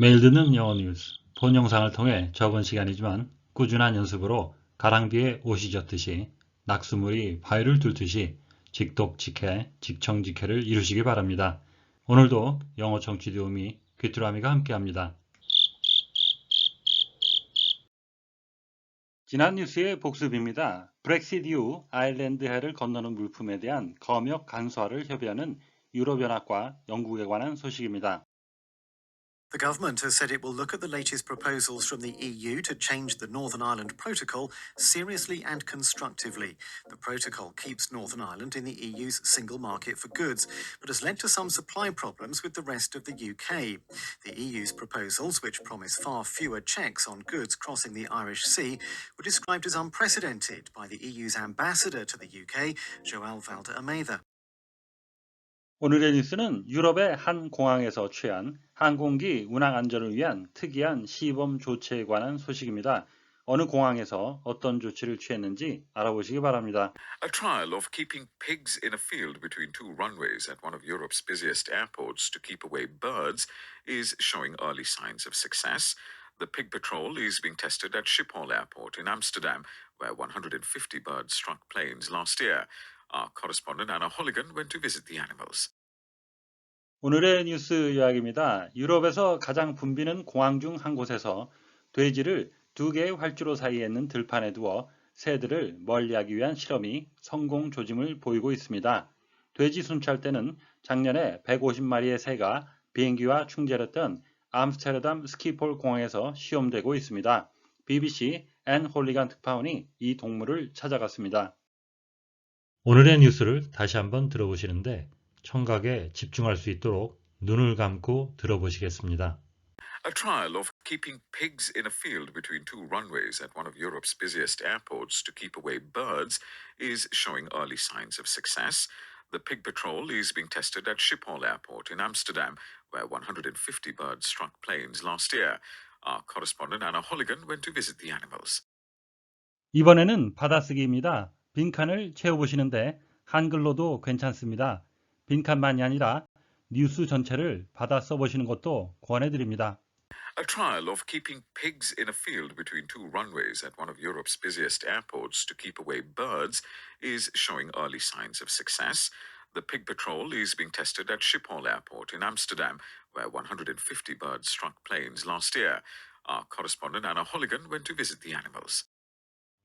듣는 영어 뉴스, 본 영상을 통해 적은 시간이지만 꾸준한 연습으로 가랑비에 옷이 젖듯이 낙수물이 바위를 뚫듯이 직독직해, 직청직해를 이루시기 바랍니다. 오늘도 영어 청취 도우미 귀뚜라미가 함께합니다. 지난 뉴스의 복습입니다. 브렉시트 이후 아일랜드 해를 건너는 물품에 대한 검역 간소화를 협의하는 유럽연합과 영국에 관한 소식입니다. The government has said it will look at the latest proposals from the EU to change the Northern Ireland Protocol seriously and constructively. The protocol keeps Northern Ireland in the EU's single market for goods, but has led to some supply problems with the rest of the UK. The EU's proposals, which promise far fewer checks on goods crossing the Irish Sea, were described as unprecedented by the EU's ambassador to the UK, Joël Valde-Ameda. 오늘의 뉴스는 유럽의 한 공항에서 취한 항공기 운항 안전을 위한 특이한 시범 조치에 관한 소식입니다. 어느 공항에서 어떤 조치를 취했는지 알아보시기 바랍니다. A trial of keeping pigs in a field between two runways at one of Europe's busiest airports to keep away birds is showing early signs of success. The pig patrol is being tested at Schiphol Airport in Amsterdam, where 150 birds struck planes last year. Our correspondent Anna Holligan went to visit the animals. 오늘의 뉴스 이야기입니다. 유럽에서 가장 붐비는 공항 중 한 곳에서 돼지를 두 개의 활주로 사이에 있는 들판에 두어 새들을 멀리하기 위한 실험이 성공 조짐을 보이고 있습니다. 돼지 순찰대는 작년에 150마리의 새가 비행기와 충돌했던 암스테르담 스키폴 공항에서 시험되고 있습니다. BBC 앤 홀리간 특파원이 이 동물을 찾아갔습니다. 오늘의 뉴스를 다시 한번 들어보시는데 청각에 집중할 수 있도록 눈을 감고 들어보시겠습니다. A trial of keeping pigs in a field between two runways at one of Europe's busiest airports to keep away birds is showing early signs of success. The pig patrol is being tested at Schiphol Airport in Amsterdam, where 150 birds struck planes last year. Our correspondent Anna Holligan went to visit the animals. 이번에는 받아쓰기입니다. 빈칸을 채워보시는데 한글로도 괜찮습니다. 빈칸만이 아니라 뉴스 전체를 받아 써보시는 것도 권해드립니다. A trial of keeping pigs in a field between two runways at one of Europe's busiest airports to keep away birds is showing early signs of success. The pig patrol is being tested at Schiphol Airport in Amsterdam, where 150 birds struck planes last year. Our correspondent Anna Holligan went to visit the animals.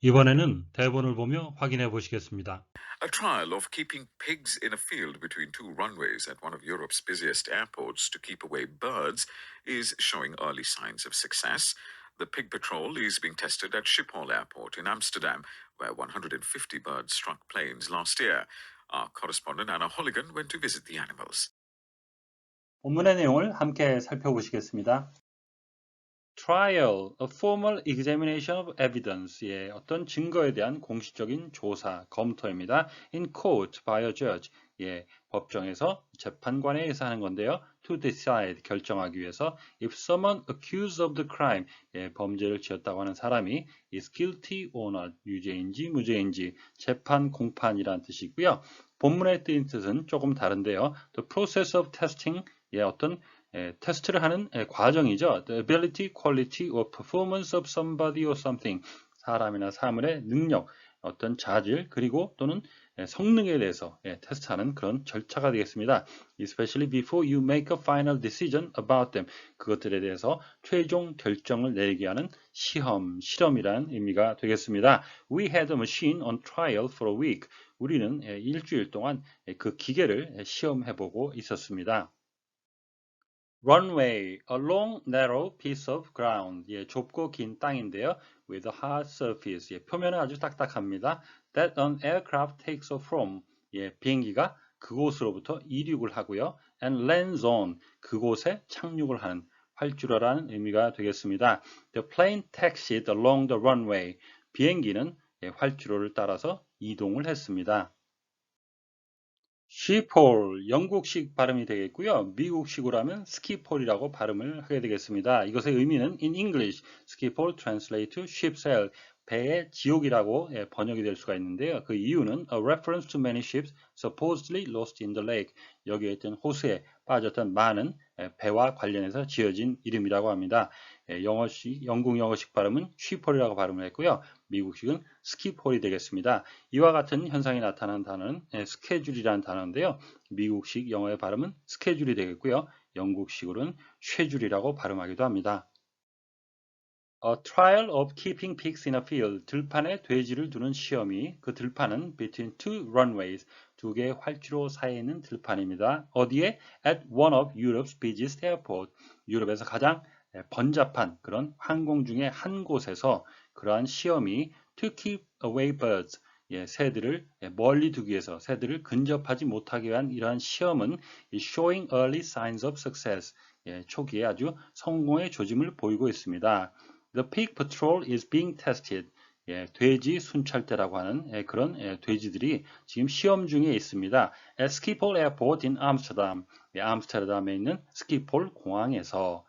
이번에는 대본을 보며 확인해 보시겠습니다. A trial of keeping pigs in a field between two runways at one of Europe's busiest airports to keep away birds is showing early signs of success. The pig patrol is being tested at Schiphol Airport in Amsterdam, where 150 birds struck planes last year. Our correspondent Anna Holligan went to visit the animals. 본문의 내용을 함께 살펴보시겠습니다. Trial, a formal examination of evidence, 예, 어떤 증거에 대한 공식적인 조사, 검토입니다. in court by a judge, 예, 법정에서 재판관에 의해서 하는 건데요. to decide, 결정하기 위해서 if someone accused of the crime, 예, 범죄를 지었다고 하는 사람이 is guilty or not, 유죄인지 무죄인지 재판 공판이란 뜻이고요. 본문의 뜻은 조금 다른데요. the process of testing, 예, 어떤 예, 테스트를 하는 예, 과정이죠. The ability, quality or performance of somebody or something. 사람이나 사물의 능력, 어떤 자질, 그리고 또는 예, 성능에 대해서 예, 테스트하는 그런 절차가 되겠습니다. Especially before you make a final decision about them. 그것들에 대해서 최종 결정을 내리게 하는 시험, 실험이라는 의미가 되겠습니다. We had a machine on trial for a week. 우리는 예, 일주일 동안 예, 그 기계를 예, 시험해보고 있었습니다. Runway, a long narrow piece of ground. 예, 좁고 긴 땅인데요. with a hard surface. 예, 표면은 아주 딱딱합니다. that an aircraft takes off from. 예, 비행기가 그곳으로부터 이륙을 하고요. and lands on. 그곳에 착륙을 하는 활주로라는 의미가 되겠습니다. The plane taxied along the runway. 비행기는 예, 활주로를 따라서 이동을 했습니다. 쉬폴, 영국식 발음이 되겠고요. 미국식으로 하면 스키폴이라고 발음을 하게 되겠습니다. 이것의 의미는 in English, 스키폴 translate to ship sail, 배의 지옥이라고 예, 번역이 될 수가 있는데요. 그 이유는 a reference to many ships supposedly lost in the lake. 여기에 있던 호수에 빠졌던 많은 예, 배와 관련해서 지어진 이름이라고 합니다. 예, 영어식, 영국 영어식 발음은 쉬폴이라고 발음을 했고요. 미국식은 스키폴이 되겠습니다. 이와 같은 현상이 나타나는 단어는 예, 스케줄이라는 단어인데요. 미국식 영어의 발음은 스케줄이 되겠고요. 영국식으로는 쉐줄이라고 발음하기도 합니다. A trial of keeping pigs in a field. 들판에 돼지를 두는 시험이 그 들판은 between two runways. 두 개의 활주로 사이에 있는 들판입니다. 어디에? At one of Europe's busiest airport. 유럽에서 가장 번잡한 그런 항공 중에 한 곳에서 그러한 시험이 to keep away birds. 예, 새들을 멀리 두기 위해서 새들을 근접하지 못하기 위한 이러한 시험은 showing early signs of success. 예, 초기에 아주 성공의 조짐을 보이고 있습니다. The pig patrol is being tested. 예, 돼지 순찰대라고 하는 예, 그런 예, 돼지들이 지금 시험 중에 있습니다. At Schiphol Airport in Amsterdam. 예, 암스테르담에 있는 스키폴 공항에서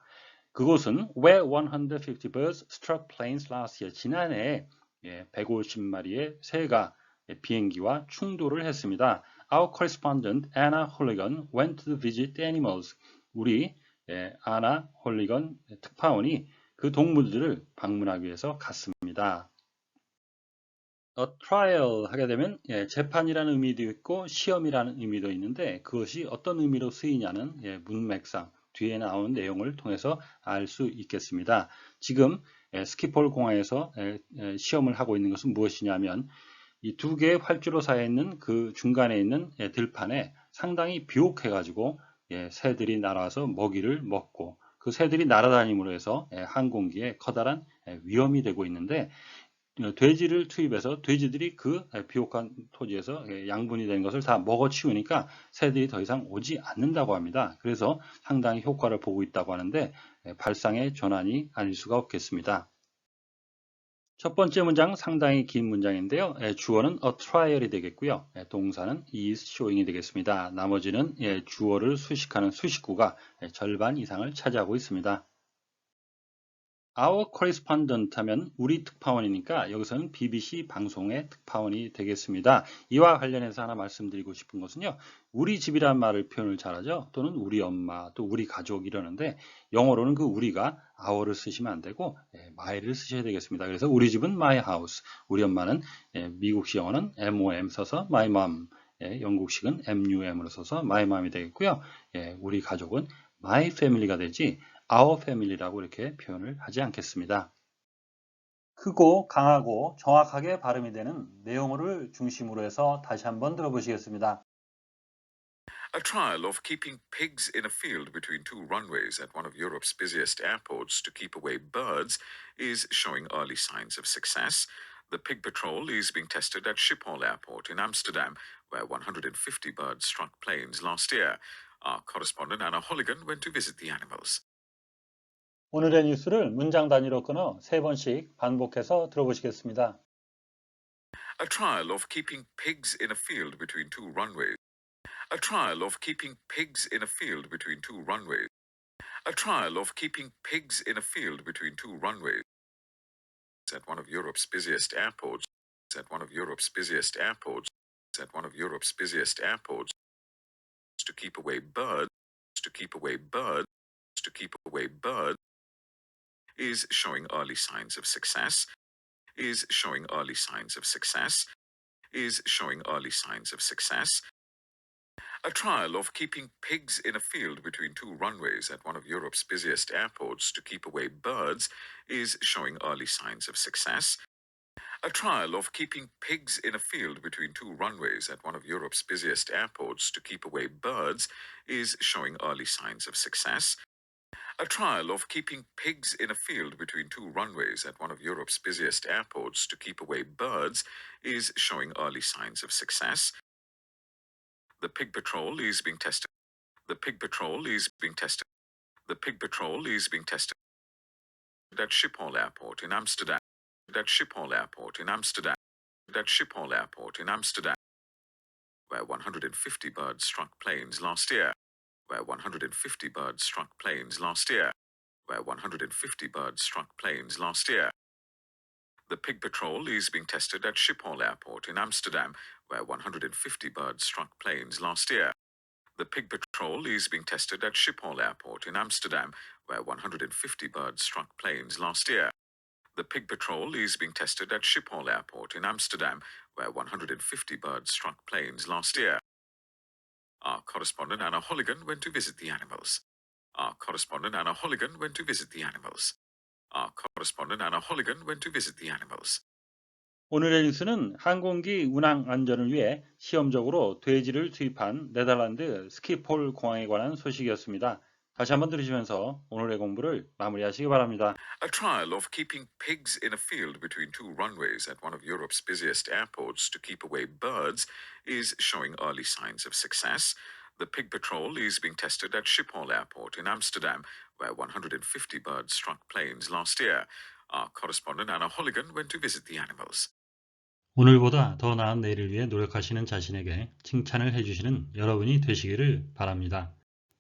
그곳은 where 150 birds struck planes last year. 지난해 예, 150마리의 새가 예, 비행기와 충돌을 했습니다. Our correspondent Anna Holligan went to visit animals. 우리 예, 아나 홀리건 특파원이 그 동물들을 방문하기 위해서 갔습니다. A trial 하게 되면 예, 재판이라는 의미도 있고 시험이라는 의미도 있는데 그것이 어떤 의미로 쓰이냐는 예, 문맥상 뒤에 나오는 내용을 통해서 알 수 있겠습니다. 지금 예, 스키폴 공항에서 예, 예, 시험을 하고 있는 것은 무엇이냐면 이 두 개의 활주로 사이에 있는 그 중간에 있는 예, 들판에 상당히 비옥해 가지고 예, 새들이 날아와서 먹이를 먹고 그 새들이 날아다님으로 해서 예, 항공기에 커다란 예, 위험이 되고 있는데 어, 돼지를 투입해서 돼지들이 그 예, 비옥한 토지에서 예, 양분이 된 것을 다 먹어치우니까 새들이 더 이상 오지 않는다고 합니다. 그래서 상당히 효과를 보고 있다고 하는데 예, 발상의 전환이 아닐 수가 없겠습니다. 첫 번째 문장 상당히 긴 문장인데요. 예, 주어는 a trial이 되겠고요. 예, 동사는 is showing이 되겠습니다. 나머지는 예, 주어를 수식하는 수식구가 예, 절반 이상을 차지하고 있습니다. Our correspondent 하면 우리 특파원이니까 여기서는 BBC 방송의 특파원이 되겠습니다. 이와 관련해서 하나 말씀드리고 싶은 것은요. 우리 집이란 말을 표현을 잘하죠. 또는 우리 엄마, 또 우리 가족 이러는데 영어로는 그 우리가 our를 쓰시면 안 되고 예, my를 쓰셔야 되겠습니다. 그래서 우리 집은 my house, 우리 엄마는 예, 미국식 영어는 mom 써서 my mom, 예, 영국식은 mum으로 써서 my mom이 되겠고요. 예, 우리 가족은 my family가 되지 our family라고 이렇게 표현을 하지 않겠습니다. 크고 강하고 정확하게 발음이 되는 내용어를 중심으로 해서 다시 한번 들어보시겠습니다. A trial of keeping pigs in a field between two runways at one of Europe's busiest airports to keep away birds is showing early signs of success. The pig patrol is being tested at Schiphol Airport in Amsterdam, where 150 birds struck planes last year. Our correspondent Anna Holligan went to visit the animals. 오늘의 뉴스를 문장 단위로 끊어 세 번씩 반복해서 들어보시겠습니다. A trial of keeping pigs in a field between two runways. A trial of keeping pigs in a field between two runways. A trial of keeping pigs in a field between two runways. At one of Europe's busiest airports. At one of Europe's busiest airports. At one of Europe's busiest airports. To keep away birds. To keep away birds. To keep away birds. Is showing early signs of success. Is showing early signs of success. Is showing early signs of success. A trial of keeping pigs in a field between two runways at one of Europe's busiest airports to keep away birds is showing early signs of success. A trial of keeping pigs in a field between two runways at one of Europe's busiest airports to keep away birds is showing early signs of success. A trial of keeping pigs in a field between two runways at one of Europe's busiest airports to keep away birds is showing early signs of success. The pig patrol is being tested. The pig patrol is being tested. The pig patrol is being tested at Schiphol Airport in Amsterdam. At Schiphol Airport in Amsterdam. At Schiphol Airport in Amsterdam, where 150 birds struck planes last year. Where 150 birds struck planes last year. Where 150 birds struck planes last year. The pig patrol is being tested at Schiphol Airport in Amsterdam, where 150 birds struck planes last year. The pig patrol is being tested at Schiphol Airport in Amsterdam, where 150 birds struck planes last year. The pig patrol is being tested at Schiphol Airport in Amsterdam, where 150 birds struck planes last year. Our correspondent Anna Holligan went to visit the animals. Our correspondent Anna Holligan went to visit the animals. Our correspondent Anna Holligan went to visit the animals. 오늘의 뉴스는 항공기 운항 안전을 위해 시험적으로 돼지를 투입한 네덜란드 스키폴 공항에 관한 소식이었습니다. 다시 한번 들으시면서 오늘의 공부를 마무리하시기 바랍니다. A trial of keeping pigs in a field between two runways at one of Europe's busiest airports to keep away birds is showing early signs of success. The pig patrol is being tested at Schiphol Airport in Amsterdam, where 150 birds struck planes last year. Our correspondent Anna Holligan went to visit the animals. 오늘보다 더 나은 내일을 위해 노력하시는 자신에게 칭찬을 해주시는 여러분이 되시기를 바랍니다.